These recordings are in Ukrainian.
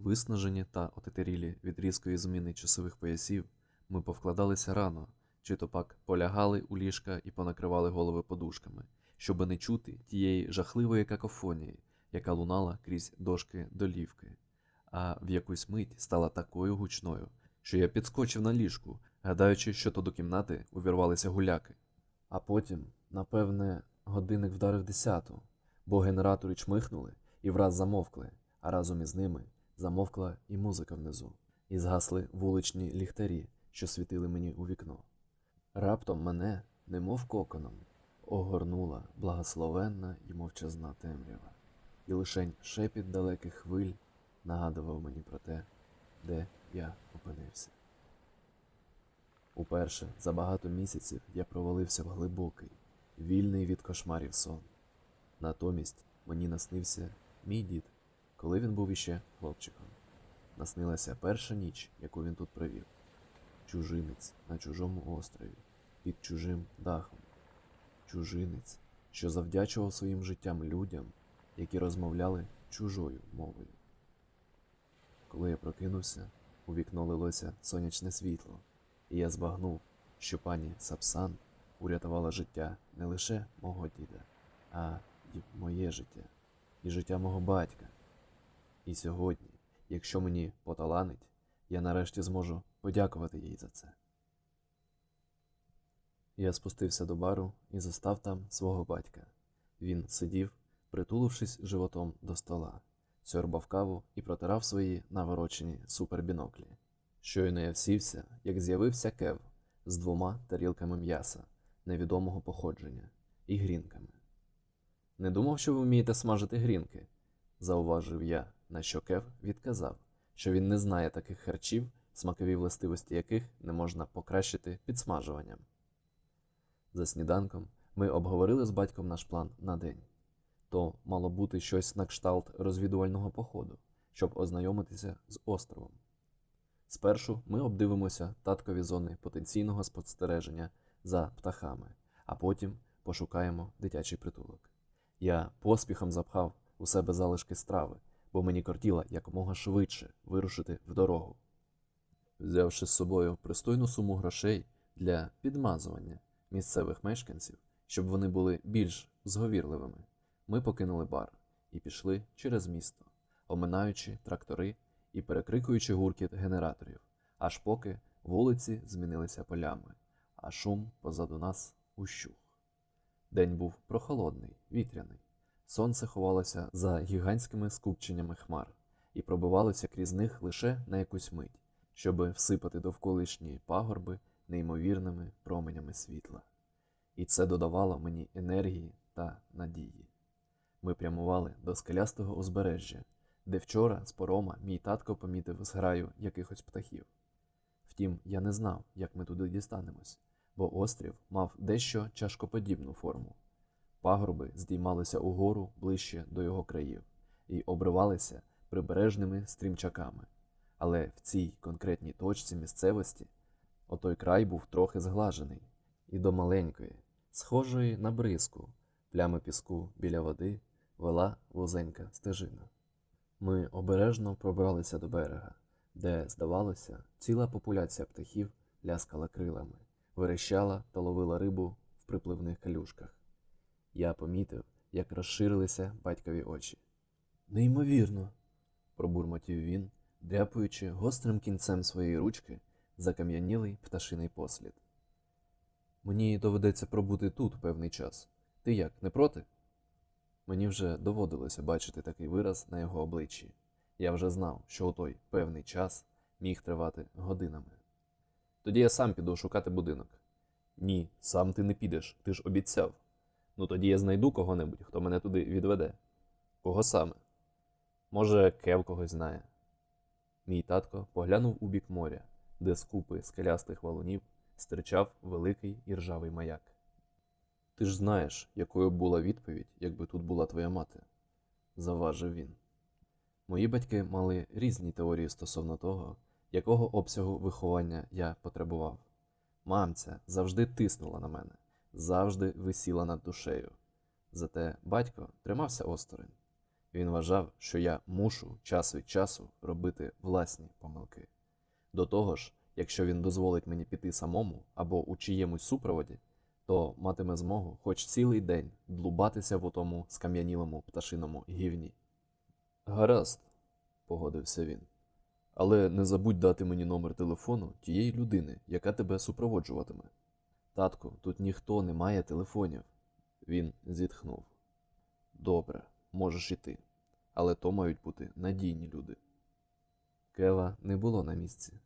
Виснажені та отетерілі від різкої зміни часових поясів, ми повкладалися рано, чи то пак полягали у ліжка і понакривали голови подушками, щоби не чути тієї жахливої какофонії, яка лунала крізь дошки долівки, а в якусь мить стала такою гучною, що я підскочив на ліжку, гадаючи, що то до кімнати увірвалися гуляки. А потім, напевне, годинник вдарив десяту, бо генератори чмихнули і враз замовкли, а разом із ними замовкла і музика внизу, і згасли вуличні ліхтарі, що світили мені у вікно. Раптом мене, немов коконом, огорнула благословенна і мовчазна темрява, і лишень шепіт далеких хвиль нагадував мені про те, де я опинився. Уперше за багато місяців я провалився в глибокий, вільний від кошмарів сон. Натомість мені наснився мій дід, коли він був іще хлопчиком. Наснилася перша ніч, яку він тут провів. Чужинець на чужому острові, під чужим дахом. Чужинець, що завдячував своїм життям людям, які розмовляли чужою мовою. Коли я прокинувся, у вікно лилося сонячне світло, і я збагнув, що пані Сапсан урятувала життя не лише мого діда, а й моє життя, і життя мого батька. І сьогодні, якщо мені поталанить, я нарешті зможу подякувати їй за це. Я спустився до бару і застав там свого батька. Він сидів, притулившись животом до стола, сьорбав каву і протирав свої наворочені супербіноклі. Щойно я всівся, як з'явився кев з двома тарілками м'яса невідомого походження і грінками. Не думав, що ви вмієте смажити грінки, зауважив я, на що Кев відказав, що він не знає таких харчів, смакові властивості яких не можна покращити підсмажуванням. За сніданком ми обговорили з батьком наш план на день. То мало бути щось на кшталт розвідувального походу, щоб ознайомитися з островом. Спершу ми обдивимося таткові зони потенційного спостереження за птахами, а потім пошукаємо дитячий притулок. Я поспіхом запхав у себе залишки страви, бо мені кортіло якомога швидше вирушити в дорогу. Взявши з собою пристойну суму грошей для підмазування місцевих мешканців, щоб вони були більш зговірливими, ми покинули бар і пішли через місто, оминаючи трактори і перекрикуючи гуркіт генераторів, аж поки вулиці змінилися полями, а шум позаду нас ущух. День був прохолодний, вітряний. Сонце ховалося за гігантськими скупченнями хмар і пробивалося крізь них лише на якусь мить, щоби всипати довколишні пагорби неймовірними променями світла. І це додавало мені енергії та надії. Ми прямували до скелястого узбережжя, де вчора з порома мій татко помітив зграю якихось птахів. Втім, я не знав, як ми туди дістанемось, бо острів мав дещо чашкоподібну форму. Пагорби здіймалися угору ближче до його країв і обривалися прибережними стрімчаками. Але в цій конкретній точці місцевості отой край був трохи зглажений, і до маленької, схожої на бризку, плями піску біля води вела вузенька стежина. Ми обережно пробралися до берега, де, здавалося, ціла популяція птахів ляскала крилами, верещала та ловила рибу в припливних калюшках. Я помітив, як розширилися батькові очі. Неймовірно, пробурмотів він, дряпуючи гострим кінцем своєї ручки закам'янілий пташиний послід. Мені доведеться пробути тут певний час. Ти як, не проти? Мені вже доводилося бачити такий вираз на його обличчі. Я вже знав, що у той певний час міг тривати годинами. Тоді я сам піду шукати будинок. Ні, сам ти не підеш, ти ж обіцяв. Ну тоді я знайду кого-небудь, хто мене туди відведе. Кого саме? Може, Кев когось знає. Мій татко поглянув у бік моря, де з купи скелястих валунів стирчав великий іржавий маяк. Ти ж знаєш, якою була відповідь, якби тут була твоя мати, заважив він. Мої батьки мали різні теорії стосовно того, якого обсягу виховання я потребував. Мамця завжди тиснула на мене, завжди висіла над душею. Зате батько тримався осторонь. Він вважав, що я мушу час від часу робити власні помилки. До того ж, якщо він дозволить мені піти самому або у чиємусь супроводі, то матиме змогу хоч цілий день длубатися в отому скам'янілому пташиному гівні. Гаразд, погодився він. Але не забудь дати мені номер телефону тієї людини, яка тебе супроводжуватиме. Татку, тут ніхто не має телефонів. Він зітхнув. Добре, можеш іти. Але то мають бути надійні люди. Кева не було на місці.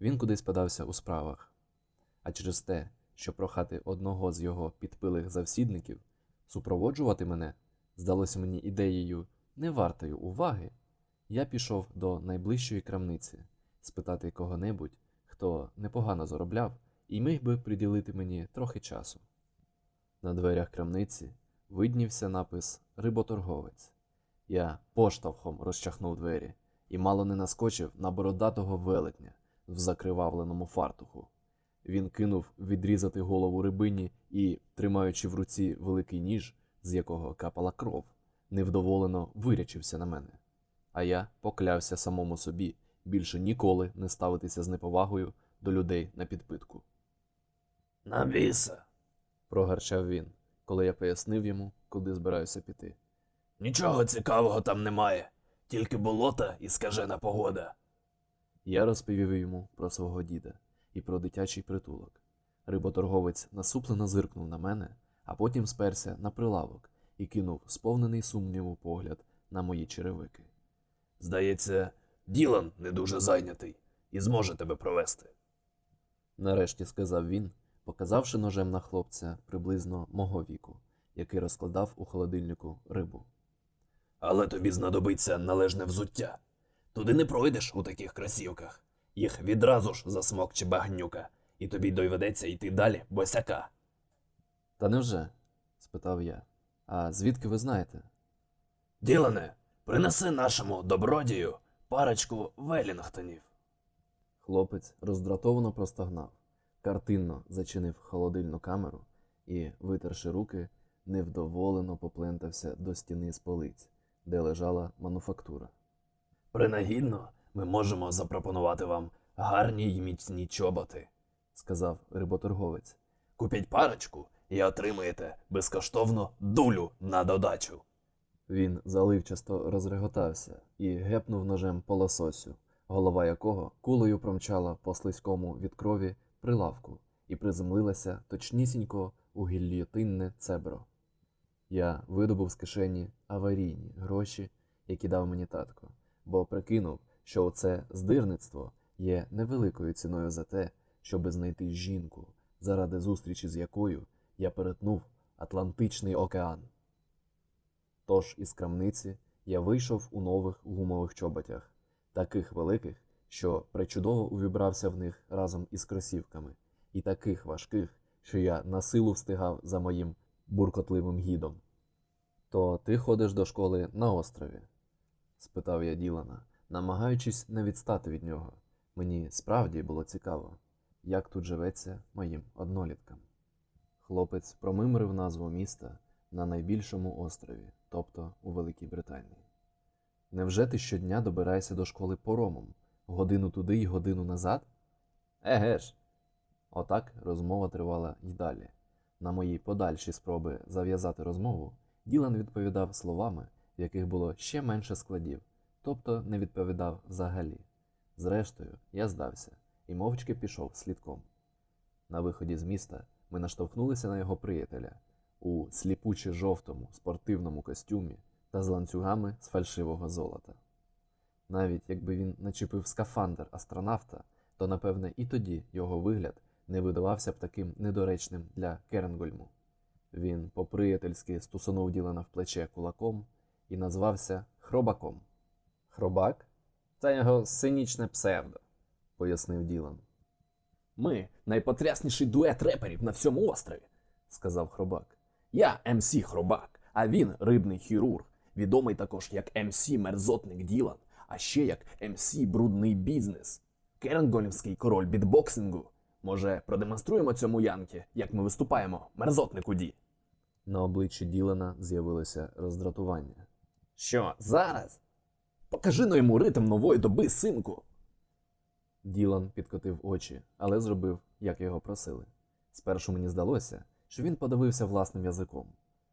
Він кудись подався у справах. А через те, що прохати одного з його підпилих завсідників супроводжувати мене, здалося мені ідеєю не вартою уваги, я пішов до найближчої крамниці спитати кого-небудь, хто непогано заробляв і міг би приділити мені трохи часу. На дверях крамниці виднівся напис Риботорговець. Я поштовхом розчахнув двері і мало не наскочив на бородатого велетня в закривавленому фартуху. Він кинув відрізати голову рибині і, тримаючи в руці великий ніж, з якого капала кров, невдоволено вирячився на мене. А я поклявся самому собі більше ніколи не ставитися з неповагою до людей на підпитку. Навіса. Прогарчав він, коли я пояснив йому, куди збираюся піти. Нічого цікавого там немає, тільки болота і скажена погода. Я розповів йому про свого діда і про дитячий притулок. Риботорговець насуплено зиркнув на мене, а потім сперся на прилавок і кинув сповнений сумніву погляд на мої черевики. Здається, Ділан не дуже зайнятий і зможе тебе провести. Нарешті сказав він, показавши ножем на хлопця приблизно мого віку, який розкладав у холодильнику рибу. Але тобі знадобиться належне взуття. Туди не пройдеш у таких красівках. Їх відразу ж засмокче багнюка, і тобі доведеться йти далі босяка. Та невже? спитав я. А звідки ви знаєте? Ділане, принеси нашому добродію парочку Велінгтонів. Хлопець роздратовано простогнав, картинно зачинив холодильну камеру і, витерши руки, невдоволено поплентався до стіни з полиць, де лежала мануфактура. Принагідно ми можемо запропонувати вам гарні й міцні чоботи. сказав риботорговець. Купіть парочку і отримаєте безкоштовно дулю на додачу. Він заливчасто розреготався і гепнув ножем по лососю, голова якого кулею промчала по слизькому від крові прилавку і приземлилася точнісінько у гільйотинне цебро. Я видобув з кишені аварійні гроші, які дав мені татко, бо прикинув, що оце здирництво є невеликою ціною за те, щоби знайти жінку, заради зустрічі з якою я перетнув Атлантичний океан. Тож із крамниці я вийшов у нових гумових чоботях, таких великих, що причудово увібрався в них разом із кросівками, і таких важких, що я на силу встигав за моїм буркотливим гідом. То ти ходиш до школи на острові? спитав я Ділана, намагаючись не відстати від нього. Мені справді було цікаво, як тут живеться моїм одноліткам. Хлопець промимрив назву міста на найбільшому острові, тобто у Великій Британії. Невже ти щодня добираєшся до школи поромом, годину туди й годину назад? Еге ж. Отак розмова тривала й далі. На мої подальші спроби зав'язати розмову, Ділан відповідав словами, в яких було ще менше складів, тобто не відповідав взагалі. Зрештою, я здався і мовчки пішов слідком. На виході з міста ми наштовхнулися на його приятеля у сліпуче жовтому спортивному костюмі та з ланцюгами з фальшивого золота. Навіть якби він начепив скафандр астронавта, то напевне і тоді його вигляд не видавався б таким недоречним для Керенгольму. Він по-приятельськи стусанув Ділана в плече кулаком і назвався Хробаком. Хробак? Це його сценічне псевдо, пояснив Ділан. Ми найпотрясніший дует реперів на всьому острові, сказав Хробак. Я МС Хробак, а він рибний хірург, відомий також як МС Мерзотник Ділан, а ще як МС Брудний бізнес. Керенгольмський король бітбоксингу. Може, продемонструємо цьому Янки, як ми виступаємо, мерзотнику Ді. На обличчі Ділана з'явилося роздратування. Що, зараз? Покажи но йому ритм нової доби, синку. Ділан підкотив очі, але зробив, як його просили. Спершу мені здалося, що він подивився власним язиком.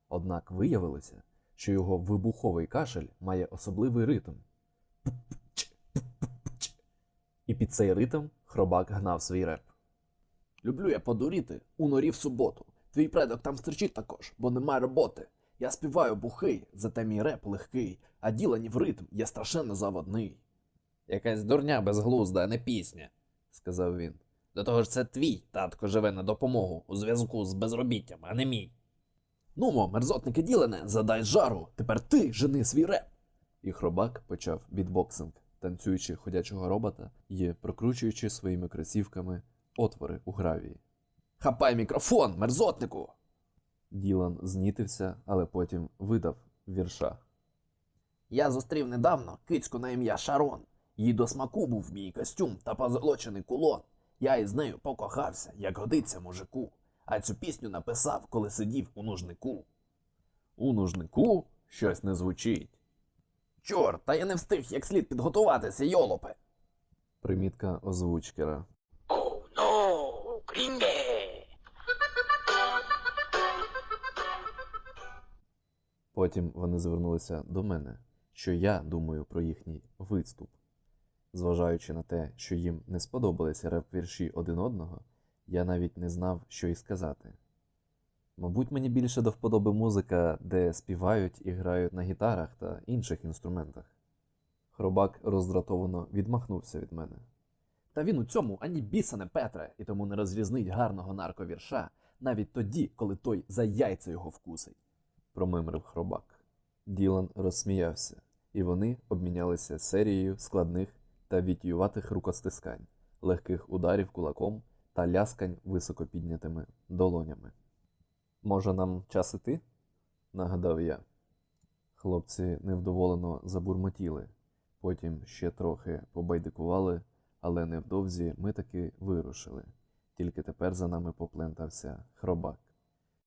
Однак виявилося, що його вибуховий кашель має особливий ритм. І під цей ритм хробак гнав свій реп. Люблю я подуріти у норі в суботу. Твій предок там стерчить також, бо нема роботи. Я співаю бухий, зате мій реп легкий, а діланів ритм є страшенно заводний. Якась дурня безглузда, а не пісня, сказав він. До того ж, це твій татко живе на допомогу у зв'язку з безробіттям, а не мій. Нумо, мерзотники ділене, задай жару, тепер ти жени свій реп. І хробак почав бітбоксинг, танцюючи ходячого робота і прокручуючи своїми кросівками отвори у гравії. Хапай мікрофон, мерзотнику. Ділан знітився, але потім видав вірша. Я зустрів недавно кицьку на ім'я Шарон. Їй до смаку був мій костюм та позолочений кулон. Я із нею покохався, як годиться мужику. А цю пісню написав, коли сидів у нужнику. У нужнику щось не звучить. Чорт, та я не встиг як слід підготуватися, йолопе. Примітка озвучкера. Oh no, gringue! Потім вони звернулися до мене, що я думаю про їхній виступ. Зважаючи на те, що їм не сподобалися реп-вірші один одного, я навіть не знав, що й сказати. Мабуть, мені більше до вподоби музика, де співають і грають на гітарах та інших інструментах. Хробак роздратовано відмахнувся від мене. Та він у цьому ані біса не Петре, і тому не розрізнить гарного нарковірша навіть тоді, коли той за яйця його вкусить. промимрив хробак. Ділан розсміявся, і вони обмінялися серією складних та вітіюватих рукостискань, легких ударів кулаком та ляскань високо піднятими долонями. Може, нам час іти? нагадав я. Хлопці невдоволено забурмотіли, потім ще трохи побайдикували, але невдовзі ми таки вирушили. Тільки тепер за нами поплентався хробак.